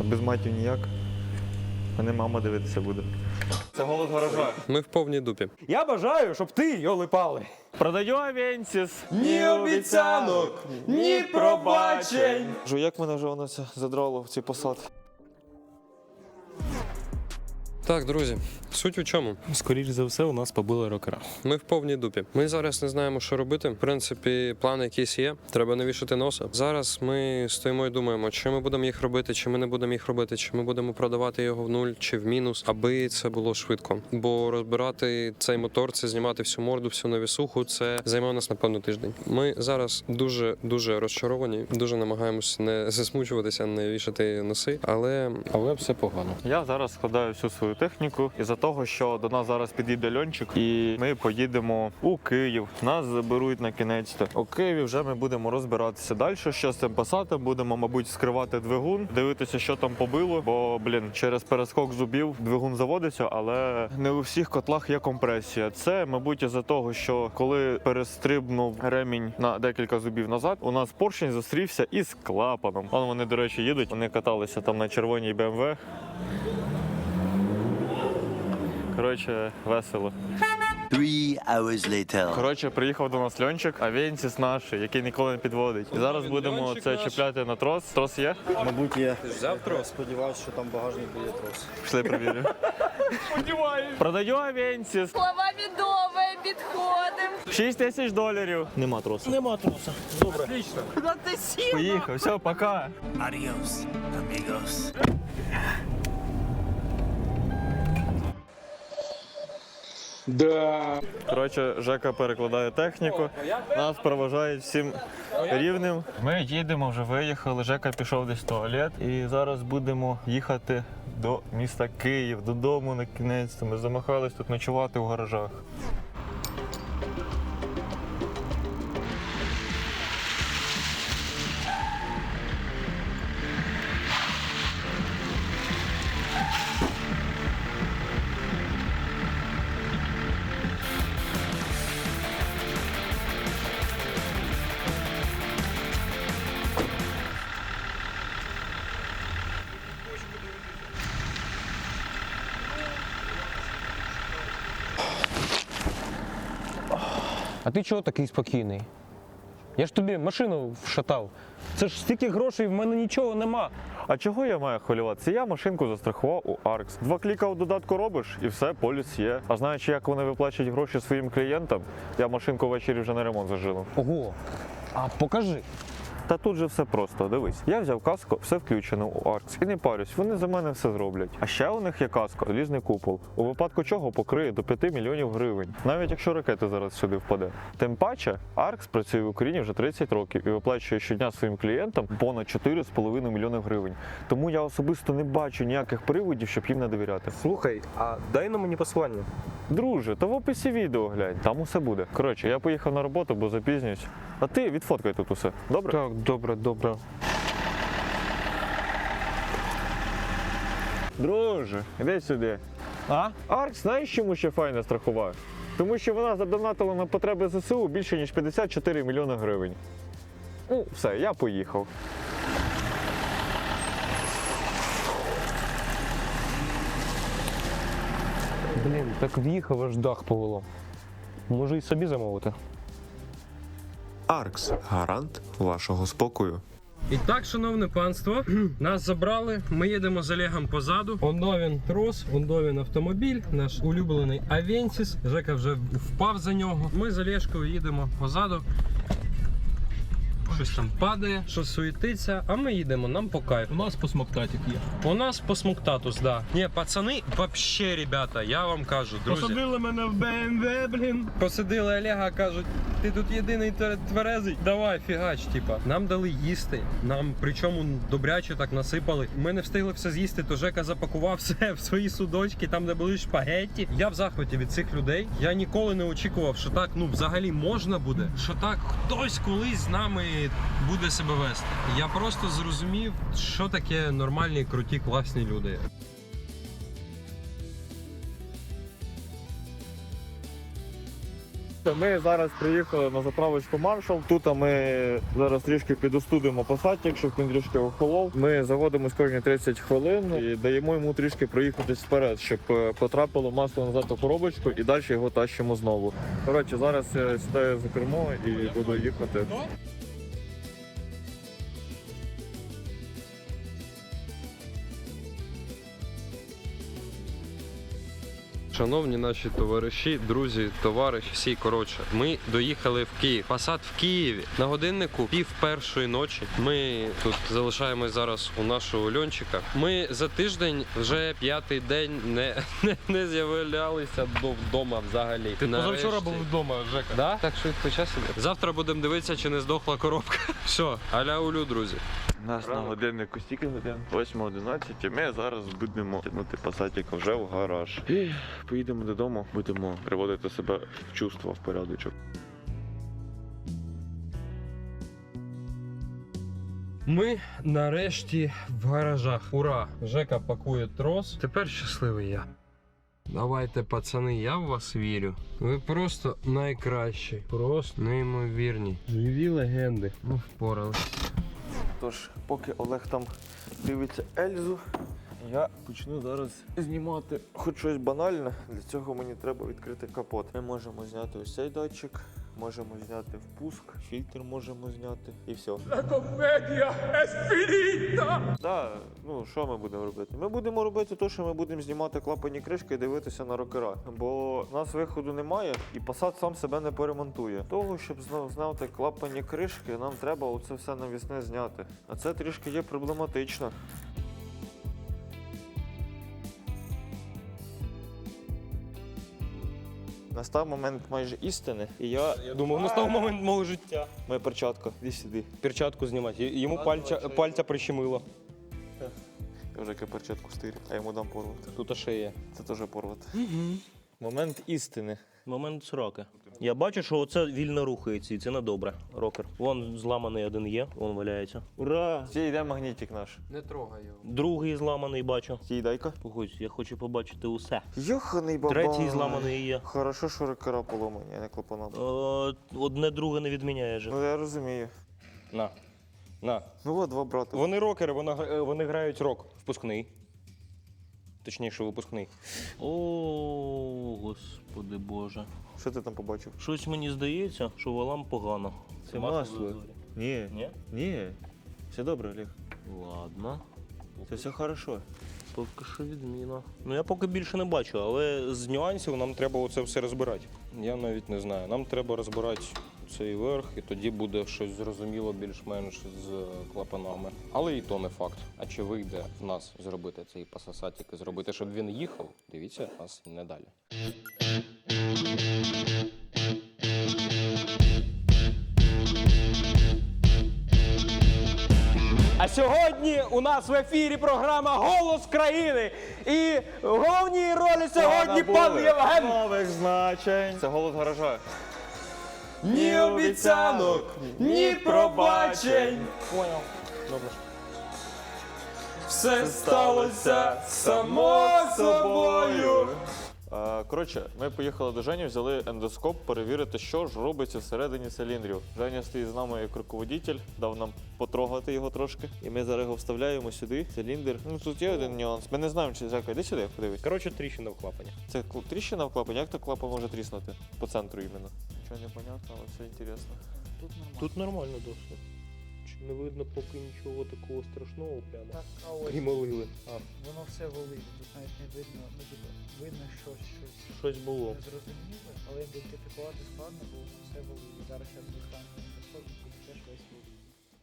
А без матів ніяк. Мене мама дивитися буде. Це голос гаража. Ми в повній дупі. Я бажаю, щоб ти йоли пали. Продаю Авенсіс. Ні обіцянок, ні пробачень. Жу, як мене вже воно це задрало в цій посад. Так, друзі, суть у чому? Скоріш за все, у нас побили рокера. Ми в повній дупі. Ми зараз не знаємо, що робити. В принципі, план якийсь є. Треба не вішати носа. Зараз ми стоїмо і думаємо, чи ми будемо їх робити, чи ми не будемо їх робити, чи ми будемо продавати його в нуль чи в мінус, аби це було швидко. Бо розбирати цей мотор, це знімати всю морду, всю навісуху, це займе нас напевно тиждень. Ми зараз дуже дуже розчаровані, дуже намагаємося не засмучуватися, не вішати носи, але Але все погано. Я зараз складаю всю свою техніку із-за того, що до нас зараз підійде льончик, і ми поїдемо у Київ. Нас заберуть на кінець. -то. У Києві вже ми будемо розбиратися далі. Що з цим пасатом будемо, мабуть, скривати двигун, дивитися, що там побило. Бо, блін, через перескок зубів двигун заводиться, але не у всіх котлах є компресія. Це, мабуть, із-за того, що коли перестрибнув ремінь на декілька зубів назад, у нас поршень зустрівся із клапаном. Вон вони, до речі, їдуть. Вони каталися там на червоній BMW. Коротше, весело. Three hours later. Коротше, приїхав до нас льончик, а Венсіс наш, який ніколи не підводить. І зараз будемо Льончик це наш. чіпляти на трос. Трос є? Мабуть, є. взяв трос. Сподіваюсь, що там багажник буде трос. Пішли перевіримо. Продаю Авенсіс. Слова відомі, підходим. 6 тисяч доларів. Нема тросу. Нема троса. Добре. Куди ти сів? Поїхав, все, пока. Adios, amigos. Коротше, Жека перекладає техніку. Нас проважають всім рівним. Ми їдемо, вже виїхали. Жека пішов десь в туалет. І зараз будемо їхати до міста Київ, додому на кінець. Ми замахались тут ночувати в гаражах. Чого такий спокійний? Я ж тобі машину вшатав. Це ж стільки грошей, в мене нічого нема. А чого я маю хвилюватися? Я машинку застрахував у Аркс. Два кліка у додатку робиш і все, поліс є. А знаючи, як вони виплачують гроші своїм клієнтам, я машинку ввечері вже на ремонт зажину. Ого. А покажи. Та тут же все просто. Дивись, я взяв каско, все включено у Аркс. І не парюсь, вони за мене все зроблять. А ще у них є каска, залізний купол. У випадку чого покриє до 5 мільйонів гривень, навіть якщо ракета зараз сюди впаде. Тим паче, Аркс працює в Україні вже 30 років і виплачує щодня своїм клієнтам понад 4,5 мільйони гривень. Тому я особисто не бачу ніяких приводів, щоб їм не довіряти. Слухай, а дай на мені посилання. Друже, то в описі відео глянь, там усе буде. Коротше, я поїхав на роботу, бо запізнююсь. А ти відфоткай тут усе. Добре? Так, добре, добре. Друже, іди сюди. А? Арк, знаєш, чому ще файно страхував? Тому що вона задонатила на потреби ЗСУ більше ніж 54 мільйони гривень. Ну, все, я поїхав. Блін, так в'їхав, аж дах повело. Може і собі замовити. Аркс гарант вашого спокою. І так, шановне панство, нас забрали. Ми їдемо з Олегом позаду. Ондо він трос, ондо він автомобіль, наш улюблений Авенсіс. Жека вже впав за нього. Ми з Олешкою їдемо позаду. Щось там падає, щось суетиться, а ми їдемо, нам по кайфу. У нас посмоктатик є. У нас по смоктатус, да. Ні, пацани, вообще, ребята, я вам кажу, друзі. Посадили мене в БМВ, блін. Посадили Олега, кажуть, ти тут єдиний тверезий, давай, фігач, типа. Нам дали їсти, нам причому добряче так насипали. Ми не встигли все з'їсти, то Жека запакував все в свої судочки, там де були шпагетті. Я в захваті від цих людей. Я ніколи не очікував, що так ну взагалі можна буде, що так хтось колись з нами буде себе вести. Я просто зрозумів, що таке нормальні, круті, класні люди. Ми зараз приїхали на заправочку Маршал. Тут ми зараз трішки підостудимо посад, якщо він трішки охолов. Ми заводимось кожні 30 хвилин і даємо йому трішки проїхатись вперед, щоб е, потрапило масло назад у коробочку і далі його тащимо знову. Коротше, зараз я сідаю за кермо і буду їхати. Шановні наші товариші, друзі, товариші, всі коротше, ми доїхали в Київ. Посад в Києві на годиннику пів першої ночі. Ми тут залишаємось зараз у нашого льончика. Ми за тиждень вже п'ятий день не, не, не з'являлися до вдома взагалі. Ти Позавчора був вдома, Жека. Да? Так швидко час іде. Завтра будемо дивитися, чи не здохла коробка. Все, аля улю, друзі. У нас на годиннику стільки годин? 8.11, і ми зараз будемо тягнути пасатіка вже в гараж. І поїдемо додому, будемо приводити себе в чувство, в порядочок. Ми нарешті в гаражах. Ура! Жека пакує трос. Тепер щасливий я. Давайте, пацани, я в вас вірю. Ви просто найкращі, просто неймовірні. Живі легенди. Ну, впорались. Тож, поки Олег там дивиться Ельзу, я почну зараз знімати хоч щось банальне. Для цього мені треба відкрити капот. Ми можемо зняти ось цей датчик, можемо зняти впуск, фільтр можемо зняти і все. комедія еспіріта! Да, ну що ми будемо робити? Ми будемо робити те, що ми будемо знімати клапані кришки і дивитися на рокера. Бо в нас виходу немає, і посад сам себе не поремонтує. Того, щоб знов знати клапані кришки, нам треба оце все навісне зняти. А це трішки є проблематично. Настав момент майже істини, і я. Я думав, настав момент мого життя. Моя перчатка, іди сюди. Перчатку знімати. Йому пальця, пальця прищемило. Я вже яке перчатку стирю, а йому дам порвати. Тут ще є. Це теж порвати. Момент істини. Момент сроки. Я бачу, що оце вільно рухається, і це не добре. Рокер. Вон зламаний один є, вон валяється. Ура! Стій, йде магнітик наш. Не трогай його. Другий зламаний бачу. Стій, дай-ка. Ось, я хочу побачити усе. Йоханий бабай. Третій зламаний є. Хорошо, що рекера поломані, а не клапана. Е, одне друге не відміняє же. Ну я розумію. На. На. Ну от два брата. Вони рокери, вони, е, вони грають рок. Впускний. Точніше, випускний. О, господи боже. Що ти там побачив? Щось мені здається, що валам погано. Це масло. Ні. Ні? Ні. Все добре, Олег. Ладно. Це все хорошо. Поки що відміна. Ну я поки більше не бачу, але З нюансів нам треба оце все розбирати. Я навіть не знаю. Нам треба розбирати цей верх, і тоді буде щось зрозуміло більш-менш з клапанами. Але і то не факт. А чи вийде в нас зробити цей пасасатік і зробити, щоб він їхав? Дивіться нас не далі. А сьогодні у нас в ефірі програма Голос країни. І в головній ролі сьогодні пан Євген. Нових значень. Це голос гаража. Ні обіцянок, ні пробачень. Добре. Все сталося само собою. Коротше, ми поїхали до Жені, взяли ендоскоп перевірити, що ж робиться всередині циліндрів. Женя стоїть з нами як руководитель, дав нам потрогати його трошки. І ми зараз його вставляємо сюди. Циліндр. Ну тут є один нюанс. Ми не знаємо, чи Жека, іди сюди, подивись. Коротше, тріщина в клапані. Це кл- тріщина в клапані, як то клапан може тріснути? По центру іменно. Нічого не понятно, але все інтересно. тут нормально досить. Чи не видно поки нічого такого страшного прямо? Так, а ось І А, воно все волить. Тут навіть не видно, ну типу, видно щось, щось Щось було. незрозуміле, але ідентифікувати складно, бо все волить. Зараз я достану не волить.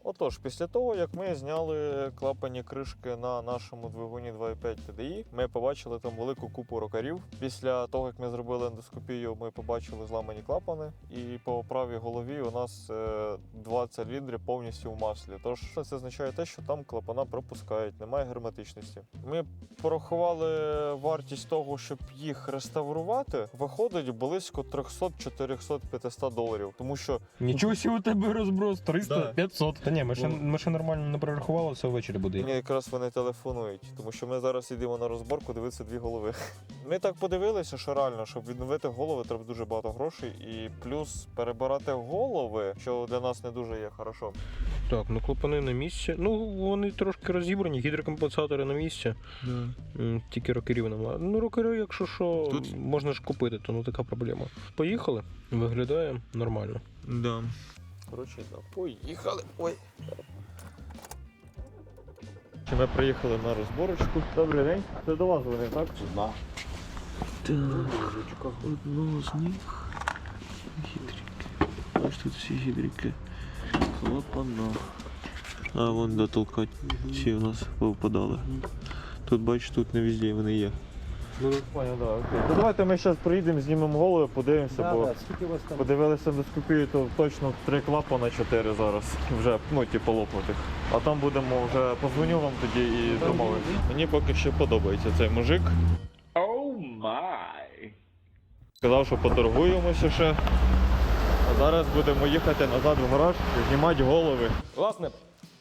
Отож, після того, як ми зняли клапані кришки на нашому двигуні 2.5 TDI, ми побачили там велику купу рокарів. Після того, як ми зробили ендоскопію, ми побачили зламані клапани, і по правій голові у нас е, два циліндри повністю в маслі. Тож це означає те, що там клапана пропускають, немає герметичності. Ми порахували вартість того, щоб їх реставрувати, виходить близько 300, 400, 500 доларів, тому що Нічого себе у тебе розброс 300, Да. 500. Та ні, ми ще, ми ще нормально не прорахували, все ввечері буде. Мені якраз вони телефонують, тому що ми зараз йдемо на розборку дивитися дві голови. Ми так подивилися, що реально, щоб відновити голови, треба дуже багато грошей, і плюс перебирати голови, що для нас не дуже є хорошо. Так, ну клапани на місці. Ну, вони трошки розібрані, гідрокомпенсатори на місці. М, Тільки рокерів немає. Ну, рокери, якщо що, Тут? можна ж купити, то не така проблема. Поїхали, виглядає нормально. Да. Коротше, да, поїхали. Ой. Ми приїхали на розборочку. Добрий день. Це до вас вони, так? Да. Так, одного з них гідрики. Ось тут всі гідрики. Клапана. А вон де толкать. Ці у нас повпадали. Тут бачиш, тут не везде вони є. Ну, понял, да, окей. То давайте ми зараз приїдемо, знімемо голови, подивимося, бо Скільки у вас там? подивилися доскопію, то точно три клапана, чотири зараз. Вже, ну, типу, лопнутих. А там будемо вже позвоню вам тоді і домовимося. Мені поки що подобається цей мужик. Сказав, що поторгуємося ще. А зараз будемо їхати назад в гараж, знімати голови. Власне,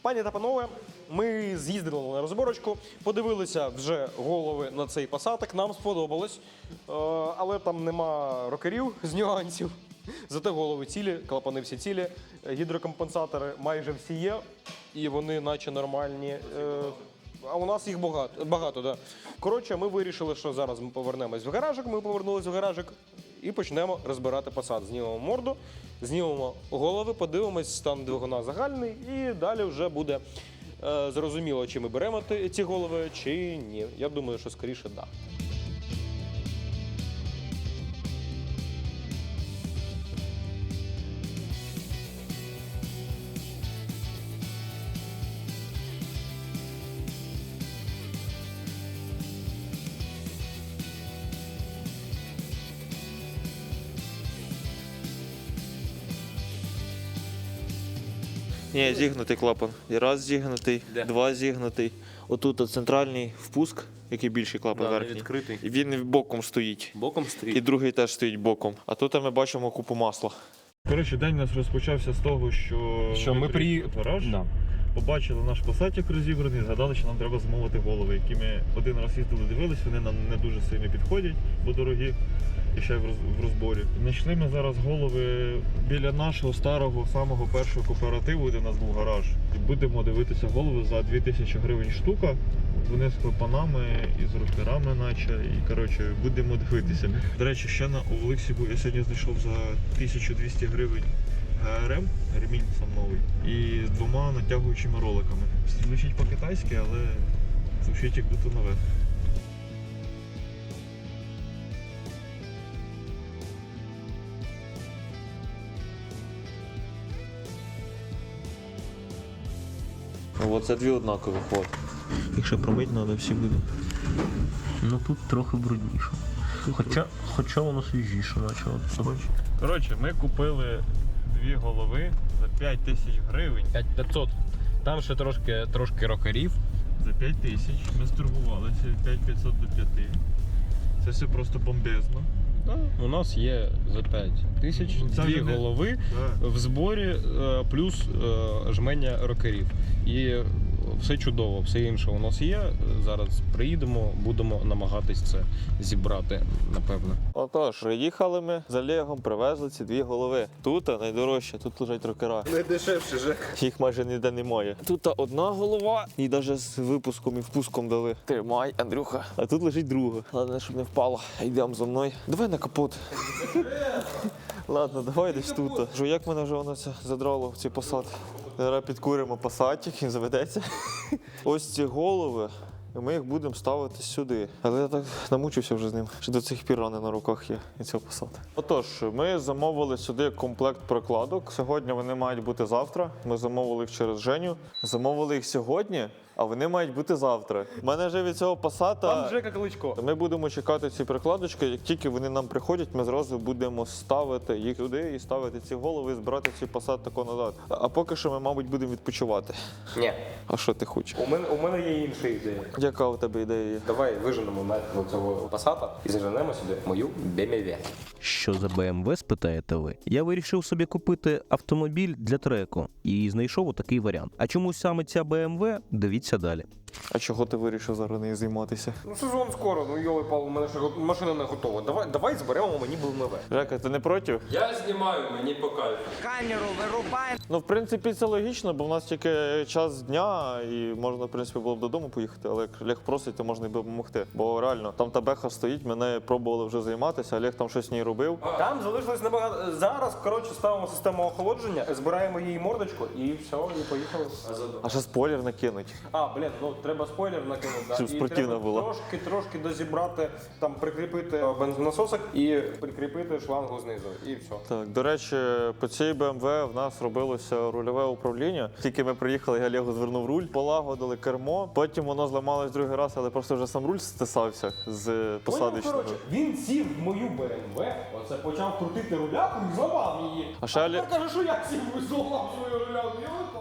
пані та панове, ми з'їздили на розборочку, подивилися вже голови на цей посадок, нам сподобалось. Е, але там нема рокерів з нюансів. Зате голови цілі, клапани всі цілі, гідрокомпенсатори майже всі є, і вони наче нормальні. Е, а у нас їх багато, багато да. Коротше, ми вирішили, що зараз ми повернемось в гаражик. Ми повернулись в гаражик і почнемо розбирати посад. Знімемо морду, знімемо голови, подивимось стан двигуна загальний, і далі вже буде е, зрозуміло, чи ми беремо ці голови, чи ні. Я думаю, що скоріше так. Да. Ні, зігнутий клапан. І раз зігнутий, два зігнутий. Отут от центральний впуск, який більший клапан верхній. відкритий. І він боком стоїть. Боком І другий теж стоїть боком. А тут ми бачимо купу масла. Коротше, день у нас розпочався з того, що, Що ми при- в гараж, Да. Побачили наш посадик розібраний, згадали, що нам треба замовити голови, які ми один раз їздили, дивились, вони нам не дуже сильно підходять, бо дорогі. І ще в роз- розборі. Знайшли ми зараз голови біля нашого старого, самого першого кооперативу, де у нас був гараж. І будемо дивитися голови за 2000 гривень штука. Вони з клапанами і з рокерами, наче. І коротше, будемо дивитися. До речі, ще на Олексі я сьогодні знайшов за 1200 гривень ГРМ, ремінь сам новий, і з двома натягуючими роликами. Звучить по-китайськи, але звучить як будто нове. Оце дві однакові ход. Якщо промить, треба всі буде. Ну тут трохи брудніше. Хоча, хоча воно свіжіше, наче. От. Коротше, ми купили дві голови за 5 тисяч гривень. 5500. Там ще трошки, трошки рокерів. За 5 тисяч ми сторгувалися 5500 до 5. Це все просто бомбезно. У нас є за 5 тисяч Це дві не- голови Да. в зборі е, плюс е, жменя рокерів. І все чудово, все інше у нас є. Зараз приїдемо, будемо намагатись це зібрати, напевно. Отож, приїхали ми з Олегом, привезли ці дві голови. Тут найдорожче, тут лежать рокера. Найдешевше же. Їх майже ніде немає. Тут одна голова, і навіть з випуском і впуском дали. Тримай, Андрюха. А тут лежить друга. Головне, щоб не впала. Йдемо за мною. Давай на капот. Ладно, давай десь тут. Як мене вже воно це задрало в ці посад? Зараз підкуримо посадчик, він заведеться. Ось ці голови. І ми їх будемо ставити сюди. Але я так намучився вже з ним, що до цих пір рани на руках є і цього посади. Отож, ми замовили сюди комплект прокладок. Сьогодні вони мають бути завтра. Ми замовили їх через Женю. Замовили їх сьогодні, а вони мають бути завтра. У мене вже від цього пасата. Жека Кличко. Ми будемо чекати ці прикладочки. Як тільки вони нам приходять, ми зразу будемо ставити їх туди і ставити ці голови, і збирати ці посад тако назад. А поки що ми, мабуть, будемо відпочивати. Ні, А що ти хочеш? у мене, у мене є інша ідея. Яка у тебе ідея? Давай виженемо на цього пасата і заженемо сюди мою BMW. Що за BMW, спитаєте ви? Я вирішив собі купити автомобіль для треку і знайшов отакий варіант. А чому саме ця BMW? Дивіться далі. А чого ти вирішив зараз нею займатися? Ну сезон скоро, ну йоли пал, у мене ще го- машина не готова. Давай, давай зберемо мені BMW. Жека, ти не проти? Я знімаю, мені по кайфу. Ну, в принципі, це логічно, бо в нас тільки час дня, і можна, в принципі, було б додому поїхати, але як Олег просить, то можна і допомогти. Бо реально, там та беха стоїть, мене пробували вже займатися, Олег там щось з ній робив. Там залишилось небагато. Зараз, коротше, ставимо систему охолодження, збираємо її мордочку і все, і поїхали. А ще спойлер накинуть. А, блін, ну треба спойлер накинути. да. Щоб І треба. Трошки, трошки дозібрати, там прикріпити бензонасосок і прикріпити шлангу знизу. І все. Так, до речі, по цій BMW в нас робилося рульове управління. Тільки ми приїхали, я Олегу звернув руль, полагодили кермо. Потім воно зламалось другий раз, але просто вже сам руль стисався з посадочного. коротше, він сів в мою BMW, оце почав крутити руляку і зламав її. А ще Олег- каже, що я сів зламав свою руляку.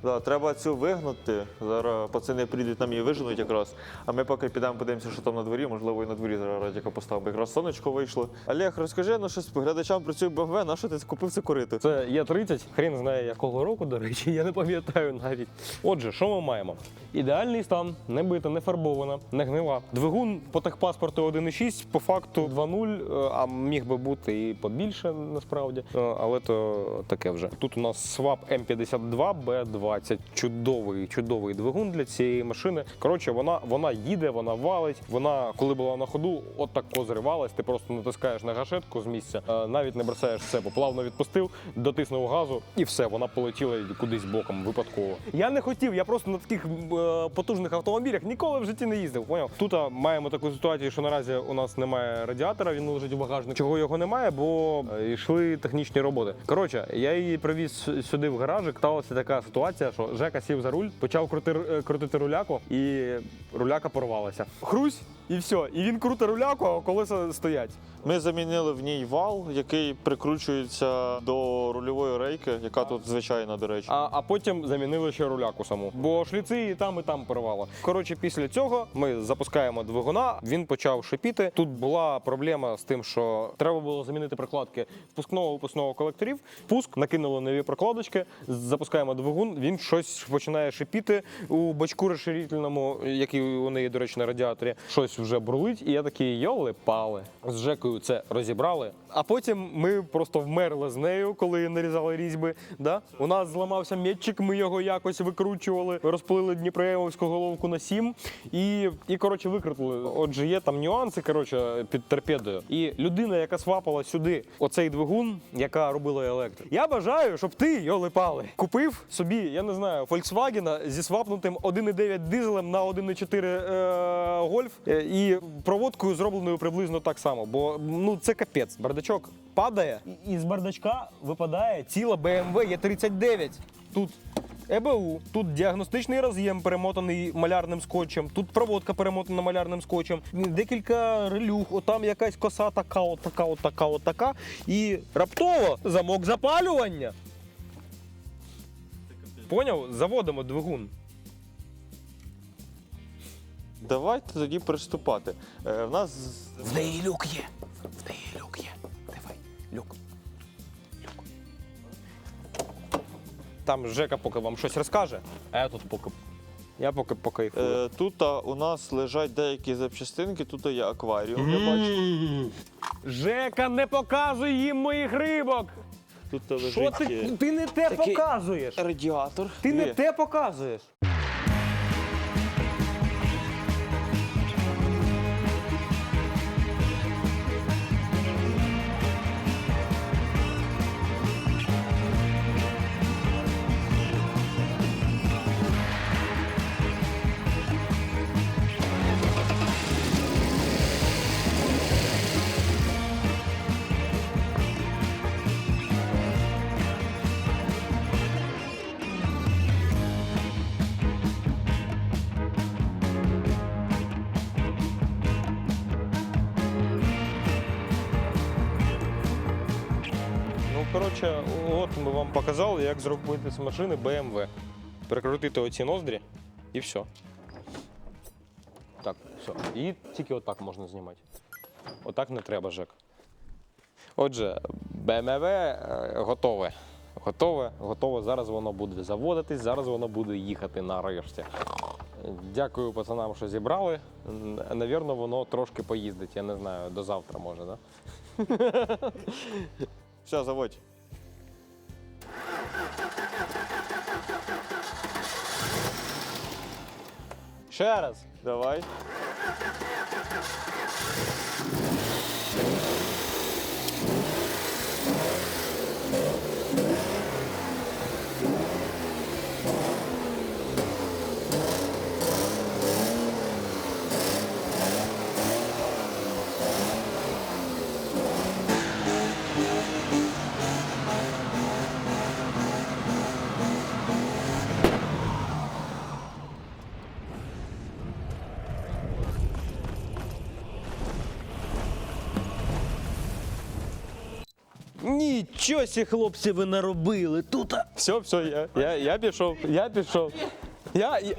Да, треба цю вигнути. Зараз пацани прийдуть нам її виженуть якраз. А ми поки підемо подивимося, що там на дворі. Можливо, і на дворі зараз радіка поставив. бо Якраз сонечко вийшло. Олег, розкажи ну щось глядачам про цю BMW, на що ти купив це корито? Це є 30, хрін знає якого року, до речі, я не пам'ятаю навіть. Отже, що ми маємо? Ідеальний стан, не бита, не фарбована, не гнила. Двигун по техпаспорту 1.6, по факту 2.0, е, а міг би бути і побільше насправді. Е, Але то таке вже. Тут у нас М52 Б20. Чудовий, чудовий двигун для цієї машини. Коротше, вона, вона їде, вона валить. Вона, коли була на ходу, от так зривалась. Ти просто натискаєш на гашетку з місця, е, навіть не бросаєш все, плавно відпустив, дотиснув газу і все, вона полетіла кудись боком випадково. Я не хотів, я просто на таких е, потужних автомобілях ніколи в житті не їздив. Поняв? Тут маємо таку ситуацію, що наразі у нас немає радіатора, він лежить у багажнику. Чого його немає, бо е, йшли технічні роботи. Коротше, я її привіз сюди в гаражик. Сталася така ситуація, що Жека сів за руль, почав крути, е, крутити руляку, і руляка порвалася. Хрусь, і все. І він круте руляку, а колеса стоять. Ми замінили в ній вал, який прикручується до рульової рейки, яка тут звичайна, до речі. А, а потім замінили ще руляку саму. Бо шліци і там, і там порвало. Коротше, після цього ми запускаємо двигуна. Він почав шипіти. Тут була проблема з тим, що треба було замінити прокладки впускного випускного колекторів. Пуск накинули нові прокладочки. Запускаємо двигун. Він щось починає шипіти у бачку розширительному, який у неї, до речі, на радіаторі. Щось вже бурлить. І я такий йоли пали. З Жекою це розібрали. А потім ми просто вмерли з нею, коли нарізали різьби. Да? У нас зламався метчик, ми його якось викручували, розплили Дніпроємовську головку на сім і, і коротше викрутили. Отже, є там нюанси коротше, під торпедою. І людина, яка свапала сюди оцей двигун, яка робила електрику. Я бажаю, щоб ти, йоли пали, купив собі, я не знаю, Volkswagen зі свапнутим 1,9 дизелем на 1,4 е, гольф е, і проводкою зробленою приблизно так само. Бо ну це капець. Бардачок падає, і з бардачка випадає ціла BMW Е39. Тут ЕБУ, тут діагностичний роз'єм перемотаний малярним скотчем, тут проводка перемотана малярним скотчем, декілька релюх, отам якась коса така, от така, от така, от така. І раптово замок запалювання. Поняв? Заводимо двигун. Давайте тоді приступати. Е, в нас В неї люк є. В неї люк є. Давай, люк. Там Жека поки вам щось розкаже, а я тут поки. Я поки покайфую. е, тут а, у нас лежать деякі запчастинки, тут є акваріум, я бачу. Жека, не показуй їм моїх рибок! Тут Що лежить ти? е, Ти не те такий показуєш! радіатор. Ти не Є. те показуєш! Коротше, от ми вам показали, як зробити з машини BMW. Прикрутити оці ноздрі і все. Так, все. І тільки отак можна знімати. Отак не треба, Жек. Отже, BMW е, готове. Готове, готове. Зараз воно буде заводитись, зараз воно буде їхати нарешті. Дякую пацанам, що зібрали. Навірно, воно трошки поїздить, я не знаю, до завтра може, да? Все, заводь. Ще раз. Давай. Нічого сі, хлопці, ви наробили тут. Все, все, я, я, я пішов, я пішов. Я, я...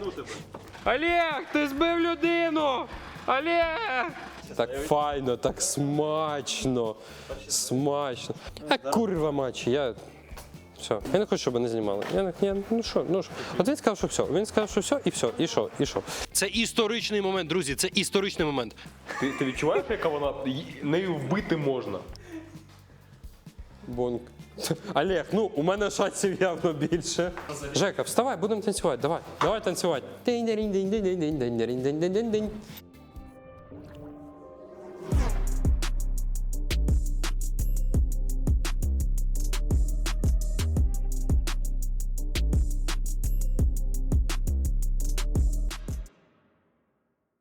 Олег, ти збив людину! Олег! Так файно, так смачно. Смачно. А курва мать, я. Все, я не хочу, щоб мене знімали. Я, не- я, ну що, ну що. От він сказав, що все. Він сказав, що все, і все, і що, і що. Це історичний момент, друзі. Це історичний момент. Ти, ти відчуваєш, яка вона нею вбити можна? Бонк. Олег, ну у мене шансів явно більше. Жека, вставай, будемо танцювати. Давай, давай танцювати.